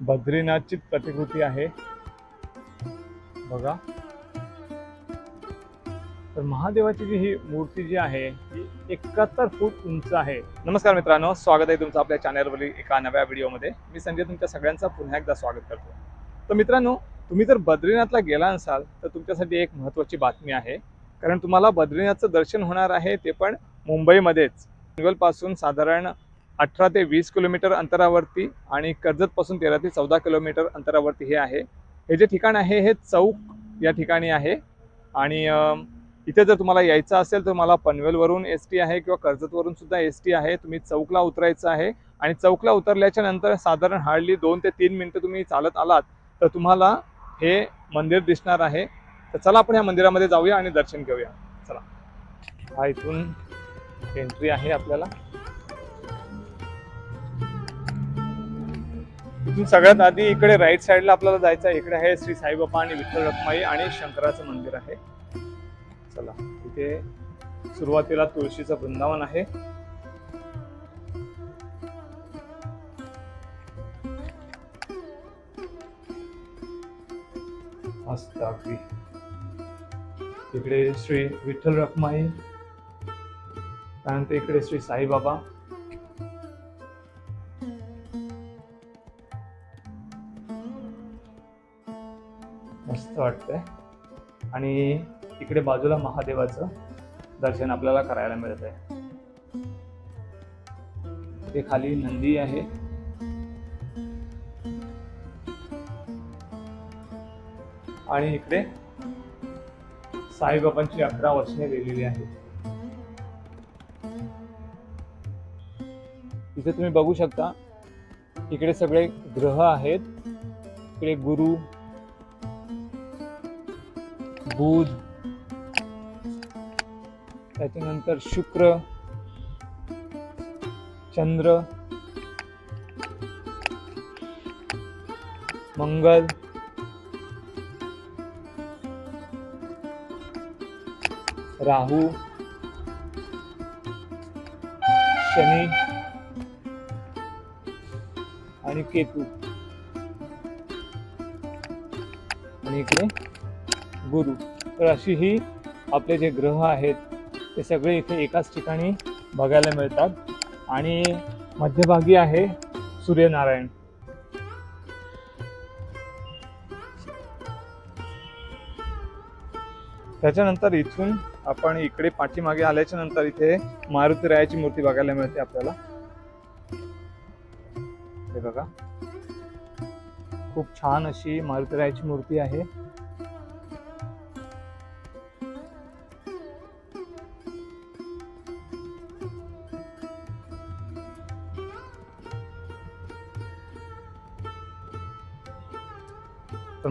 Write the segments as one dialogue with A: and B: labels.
A: बद्रीनाथची प्रतिकृती आहे. बघा. तर महादेवाची जी ही मूर्ती जी आहे ती एकाहत्तर फूट उंच आहे. नमस्कार मित्रांनो स्वागत आहे तुमचं आपल्या चॅनलवरील एका नव्या व्हिडिओमध्ये. मी संजय तुमच्या सगळ्यांचा पुन्हा एकदा स्वागत करतो. तर मित्रांनो तुम्ही जर बद्रीनाथला गेला असाल तर तुमच्यासाठी एक महत्त्वाची बातमी आहे. कारण तुम्हाला बद्रीनाथचं दर्शन होणार आहे ते पण मुंबईमध्येच. पासून साधारण अठरा ते वीस किलोमीटर अंतरावरती आणि कर्जतपासून तेरा ते चौदा किलोमीटर अंतरावरती हे आहे. हे जे ठिकाण आहे हे चौक या ठिकाणी आहे. आणि इथे जर तुम्हाला यायचं असेल तर मला पनवेलवरून एस टी आहे किंवा कर्जतवरून सुद्धा एस टी आहे. तुम्ही चौकला उतरायचं आहे आणि चौकला उतरल्याच्या नंतर साधारण हार्डली दोन ते तीन मिनटं तुम्ही चालत आलात तर तुम्हाला हे मंदिर दिसणार आहे. तर चला आपण या मंदिरामध्ये जाऊया आणि दर्शन घेऊया. चला. हा इथून एंट्री आहे आपल्याला. तिथून सगळ्यात आधी इकडे राईट साईडला आपल्याला जायचं आहे. इकडे आहे श्री साईबाबा आणि विठ्ठल रखमाई आणि शंकराचं मंदिर आहे. चला इथे सुरुवातीला तुळशीचं वृंदावन आहे. मस्त अगदी इकडे श्री विठ्ठल रखमाई त्यानंतर इकडे श्री साईबाबा. मस्त वाटतंय. आणि इकडे बाजूला महादेवाचं दर्शन आपल्याला करायला मिळत आहे ते खाली नंदी आहे. आणि इकडे साईबाबांची अकरा वर्षे लिहिलेली आहेत. इथे तुम्ही बघू शकता इकडे सगळे ग्रह आहेत. इकडे गुरु बुध त्याच्यानंतर शुक्र चंद्र मंगल राहू शनी आणि केतू. आणि इकडे गुरु. तर अशी ही आपले जे ग्रह आहेत ते सगळे इथे एकाच ठिकाणी बघायला मिळतात. आणि मध्यभागी आहे सूर्यनारायण. त्याच्यानंतर इथून आपण इकडे पाठीमागे आल्याच्यानंतर इथे मारुतीरायाची मूर्ती बघायला मिळते आपल्याला. हे बघा. खूप छान अशी मारुतीरायाची मूर्ती आहे.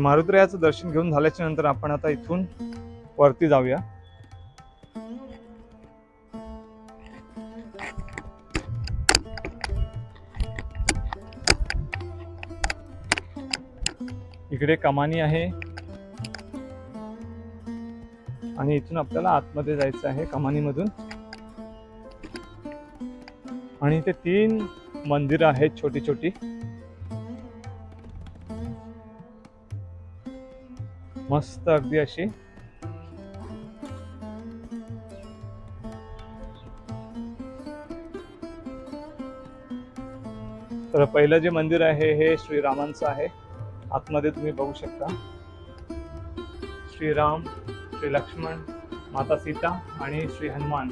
A: मारुद्रयाचं दर्शन घेऊन झाल्याच्यानंतर आपण आता इथून वरती जाऊया. इकडे कमानी आहे. आणि इथून आपल्याला आतमध्ये जायचं आहे कमानीमधून. आणि इथे तीन मंदिरं आहेत छोटी छोटी मस्त अगदी अशी. तर पहिलं जे मंदिर आहे हे श्रीरामांचं आहे. आतमध्ये तुम्ही बघू शकता. श्रीराम श्री लक्ष्मण माता सीता आणि श्री हनुमान.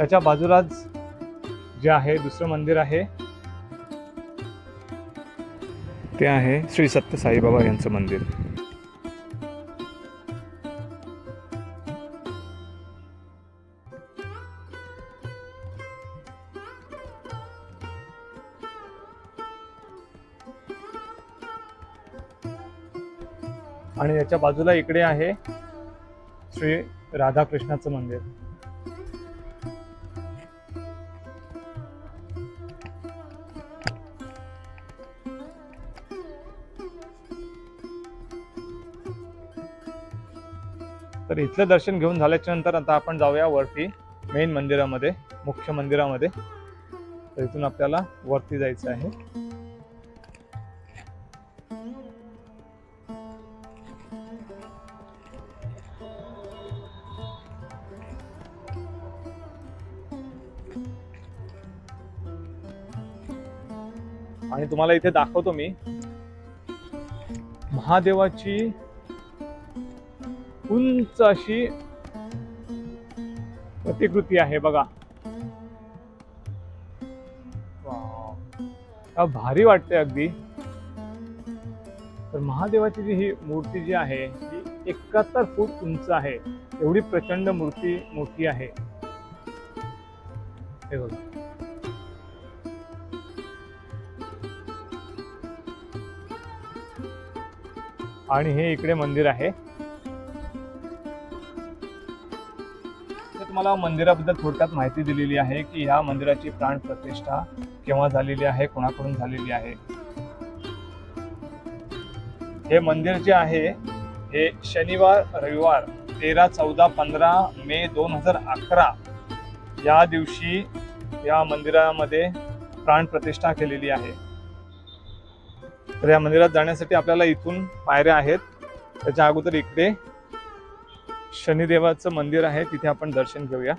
A: त्याच्या बाजूलाच जे आहे दुसरं मंदिर आहे. ते आहे श्री सत्य साईबाबा यांचं मंदिर. आणि याच्या बाजूला इकडे आहे श्री राधाकृष्णाचं मंदिर. तर इथलं दर्शन घेऊन झाल्याच्यानंतर आता आपण जाऊया वरती मेन मंदिरामध्ये मुख्य मंदिरामध्ये. तर इथून आपल्याला वरती जायचं आहे. आणि तुम्हाला इथे दाखवतो मी. महादेवाची उंच अशी प्रतिकृती आहे बघा. भारी वाटते अगदी. तर महादेवाची जी ही मूर्ती जी आहे ही एकाहत्तर फूट उंच आहे. एवढी प्रचंड मूर्ती मोठी आहे. हे बघा. आणि हे इकडे मंदिर आहे. मला मंदिराबद्दल थोडक्यात माहिती दिलेली आहे की ह्या मंदिराची प्राण प्रतिष्ठा केव्हा झालेली आहे कोणाकडून झालेली आहे? हे मंदिर जे आहे हे शनिवार रविवार तेरा चौदा पंधरा मे दोन हजार अकरा या दिवशी या मंदिरामध्ये प्राण प्रतिष्ठा केलेली आहे. तर या मंदिरात जाण्यासाठी आपल्याला इथून पायऱ्या आहेत. त्याच्या अगोदर इकडे शनिदेवाचं मंदिर आहे तिथे आपण दर्शन घेऊया.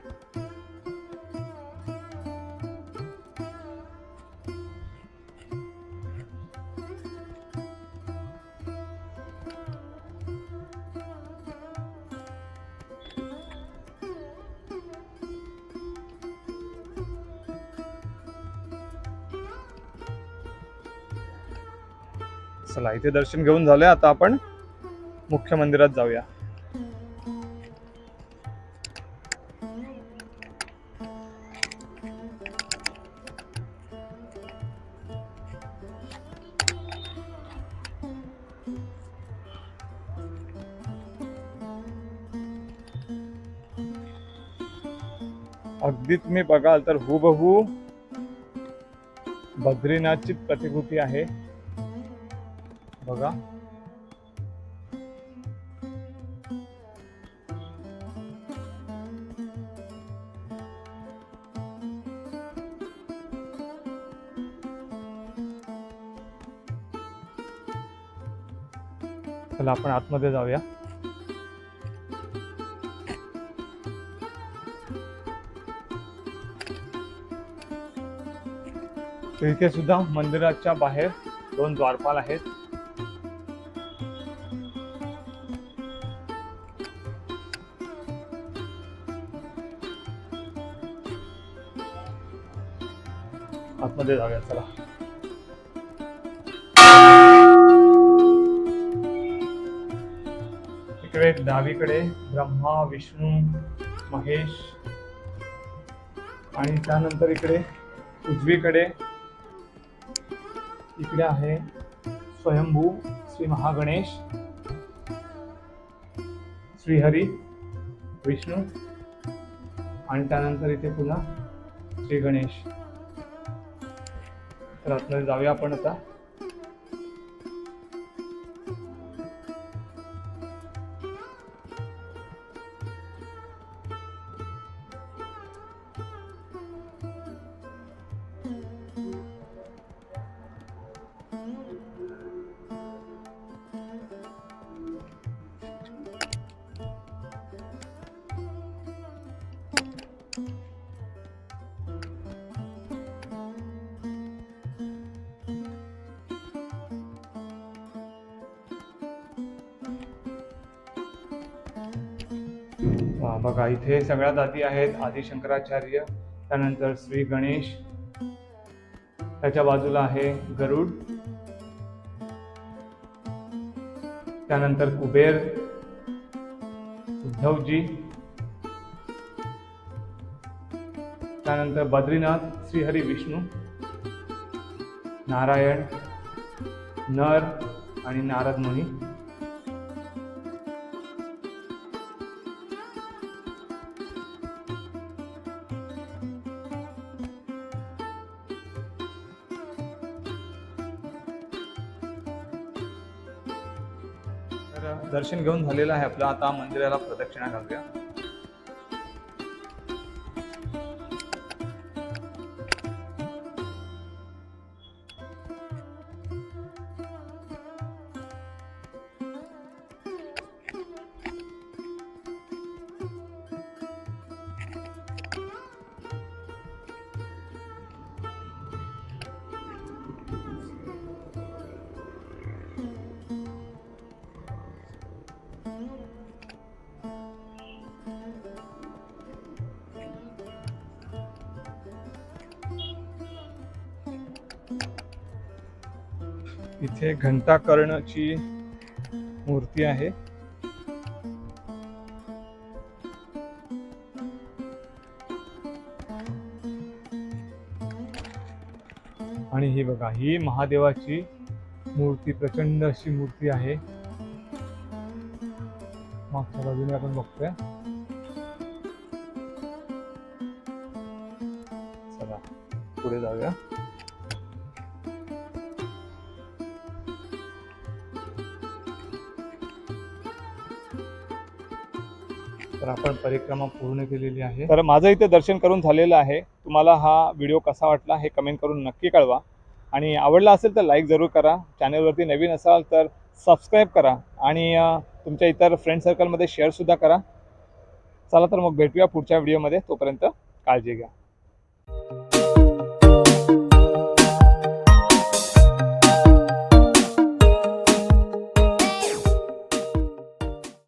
A: चला इथे दर्शन घेऊन झालंय. आता आपण मुख्य मंदिरात जाऊया. अगदी तुम्ही बघाल तर हुबहू बद्रीनाथची प्रतिकृती आहे. बघा. चला आपण आतमध्ये जाऊया. तर इथे सुद्धा मंदिराच्या बाहेर दोन द्वारपाल आहेत. आतमध्ये जाऊया चला. इकडे डावीकडे ब्रह्मा विष्णू महेश आणि त्यानंतर इकडे उजवीकडे इकडे आहे स्वयंभू श्री महागणेश श्रीहरी विष्णू आणि त्यानंतर इथे पुन्हा श्री गणेश. तर आतमध्ये जाऊया आपण आता. बघा इथे सगळ्यात आधी आहेत. आदी शंकराचार्य त्यानंतर श्री गणेश त्याच्या बाजूला आहे गरुड त्यानंतर कुबेर उद्धवजी त्यानंतर बद्रीनाथ श्रीहरी विष्णू नारायण नर आणि नारद मुनी. दर्शन घेऊन झालेलं आहे आपलं. आता मंदिराला प्रदक्षिणा घालूया. इथे घंटाकर्णची मूर्ती आहे. आणि ही बघा ही महादेवाची मूर्ती प्रचंड अशी मूर्ती आहे. मागच्या बाजूने आपण बघतोय. चला पुढे जाऊया. तर आपण परिक्रमा पूर्ण केलेली आहे. तर माझं इथे दर्शन करून झालेलं आहे. तुम्हाला हा व्हिडिओ कसा वाटला हे कमेंट करून नक्की कळवा. आणि आवडला असेल तर लाईक जरूर करा. चॅनलवरती नवीन असाल तर सबस्क्राईब करा. आणि तुमच्या इतर फ्रेंड सर्कलमध्ये शेअरसुद्धा करा. चला तर मग भेटूया पुढच्या व्हिडिओमध्ये तोपर्यंत काळजी घ्या.